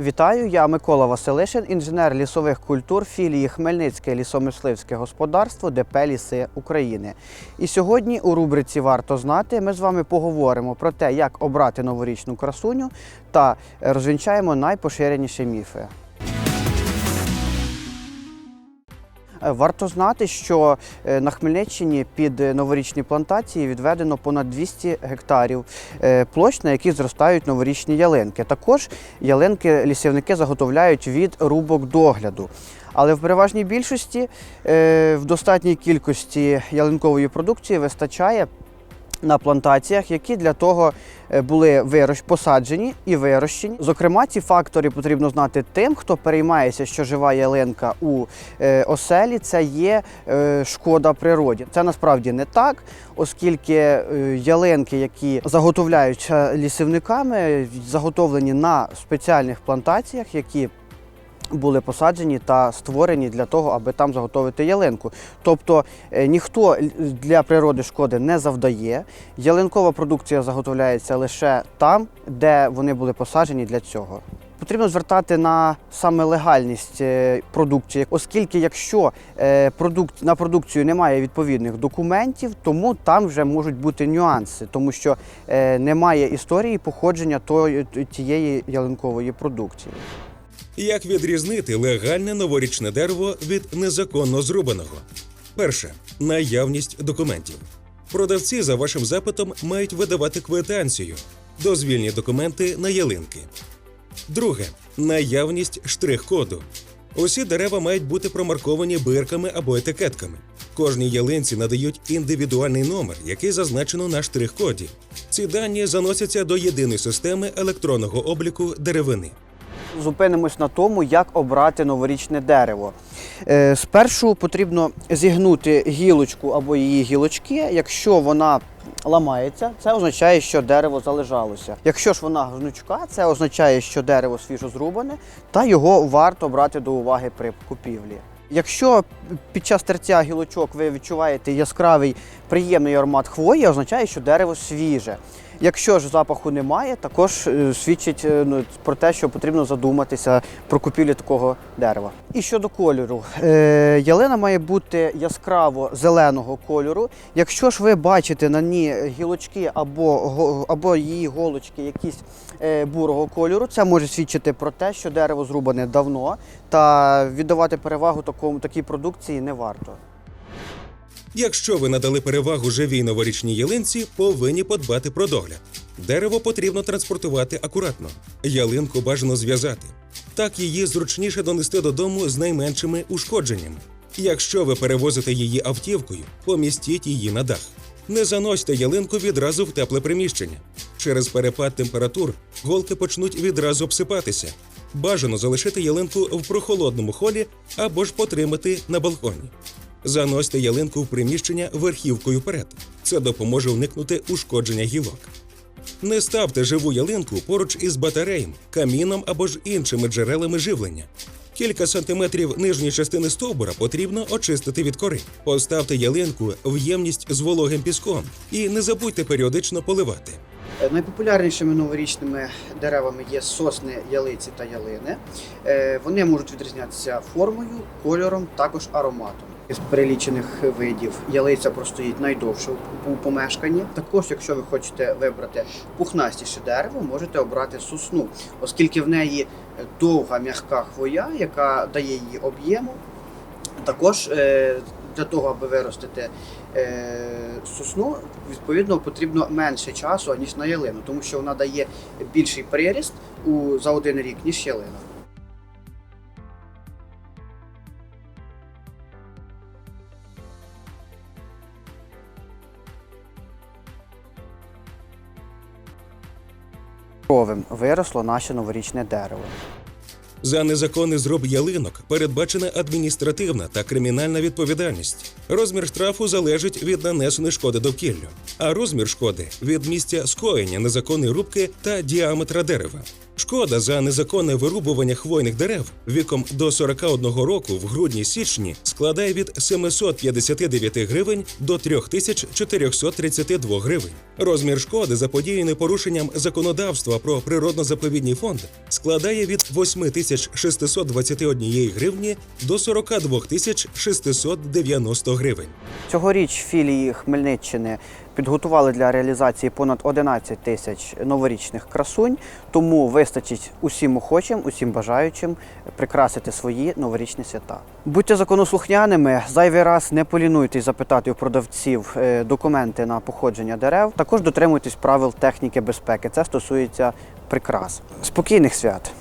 Вітаю, я Микола Василишин, інженер лісових культур філії Хмельницьке лісомисливське господарство ДП Ліси України. І сьогодні у рубриці Варто знати ми з вами поговоримо про те, як обрати новорічну красуню та розвінчаємо найпоширеніші міфи. Варто знати, що е, на Хмельниччині під е, новорічні плантації відведено понад 200 гектарів е, площ, на яких зростають новорічні ялинки. Також ялинки лісівники заготовляють від рубок догляду. Але в переважній більшості е, в достатній кількості ялинкової продукції вистачає на плантаціях, які для того е, були вирощ, посаджені і вирощені. Зокрема, ці фактори потрібно знати тим, хто переймається, що жива ялинка у е, оселі це є е, шкода природі. Це насправді не так, оскільки ялинки, які заготовляються лісівниками, заготовлені на спеціальних плантаціях, які були посаджені та створені для того, аби там заготовити ялинку. Тобто е, ніхто для природи шкоди не завдає. Ялинкова продукція заготовляється лише там, де вони були посаджені для цього. Потрібно звертати на саме легальність е, продукції, оскільки якщо е, продукт, на продукцію немає відповідних документів, тому там вже можуть бути нюанси, тому що немає історії походження тієї ялинкової продукції. Як відрізнити легальне новорічне дерево від незаконно зрубаного? Перше наявність документів. Продавці за вашим запитом мають видавати квитанцію, дозвільні документи на ялинки. Друге наявність штрих-коду. Усі дерева мають бути промарковані бирками або етикетками. Кожній ялинці надають індивідуальний номер, який зазначено на штрих-коді. Ці дані заносяться до єдиної системи електронного обліку деревини. Зупинимось на тому, як обрати новорічне дерево. Е, Спершу потрібно зігнути гілочку або її гілочки. Якщо вона ламається, це означає, що дерево залежалося. Якщо ж вона гнучка, це означає, що дерево свіжо зрубане, та його варто брати до уваги при купівлі. Якщо під час тертя гілочок ви відчуваєте яскравий приємний аромат хвої, означає, що дерево свіже. Якщо ж запаху немає, також е, свідчить е, ну, про те, що потрібно задуматися про купівлю такого дерева. І щодо кольору, е, ялина має бути яскраво зеленого кольору. Якщо ж ви бачите на ній гілочки або, або її голочки якісь е, бурого кольору, це може свідчити про те, що дерево зрубане давно, та віддавати перевагу такому такій продукції не варто. Якщо ви надали перевагу живій новорічній ялинці, повинні подбати про догляд. Дерево потрібно транспортувати акуратно, ялинку бажано зв'язати. Так її зручніше донести додому з найменшими ушкодженнями. Якщо ви перевозите її автівкою, помістіть її на дах. Не заносьте ялинку відразу в тепле приміщення. Через перепад температур голки почнуть відразу обсипатися. Бажано залишити ялинку в прохолодному холі або ж потримати на балконі. Заносьте ялинку в приміщення верхівкою вперед. Це допоможе уникнути ушкодження гілок. Не ставте живу ялинку поруч із батареєм, каміном або ж іншими джерелами живлення. Кілька сантиметрів нижньої частини стовбура потрібно очистити від кори. Поставте ялинку в ємність з вологим піском і не забудьте періодично поливати. Е, Найпопулярнішими новорічними деревами є сосни, ялиці та ялини. Е, Вони можуть відрізнятися формою, кольором, також ароматом. З перелічених видів ялиця простоїть найдовше у- помешканні. Також, якщо ви хочете вибрати пухнастіше дерево, можете обрати сосну, оскільки в неї довга м'яка хвоя, яка дає їй об'єму. Також е, для того, аби виростити е, сосну, відповідно потрібно менше часу, ніж на ялину, тому що вона дає більший приріст у, за один рік, ніж ялина. Ровим виросло наше новорічне дерево. За незаконний зроб ялинок передбачена адміністративна та кримінальна відповідальність. Розмір штрафу залежить від нанесеної шкоди довкіллю, а розмір шкоди від місця скоєння незаконної рубки та діаметра дерева. Шкода за незаконне вирубування хвойних дерев віком до 41 року в грудні-січні складає від 759 гривень до 3432 гривень. Розмір шкоди, заподіяний порушенням законодавства про природно-заповідний фонд, складає від 8621 гривні до 42 690 гривень. Цьогоріч філії Хмельниччини підготували для реалізації понад 11 тисяч новорічних красунь, тому вистачить усім охочим, усім бажаючим прикрасити свої новорічні свята. Будьте законослухняними, зайвий раз не полінуйтесь запитати у продавців е, документи на походження дерев. Також дотримуйтесь правил техніки безпеки. Це стосується прикрас. Спокійних свят!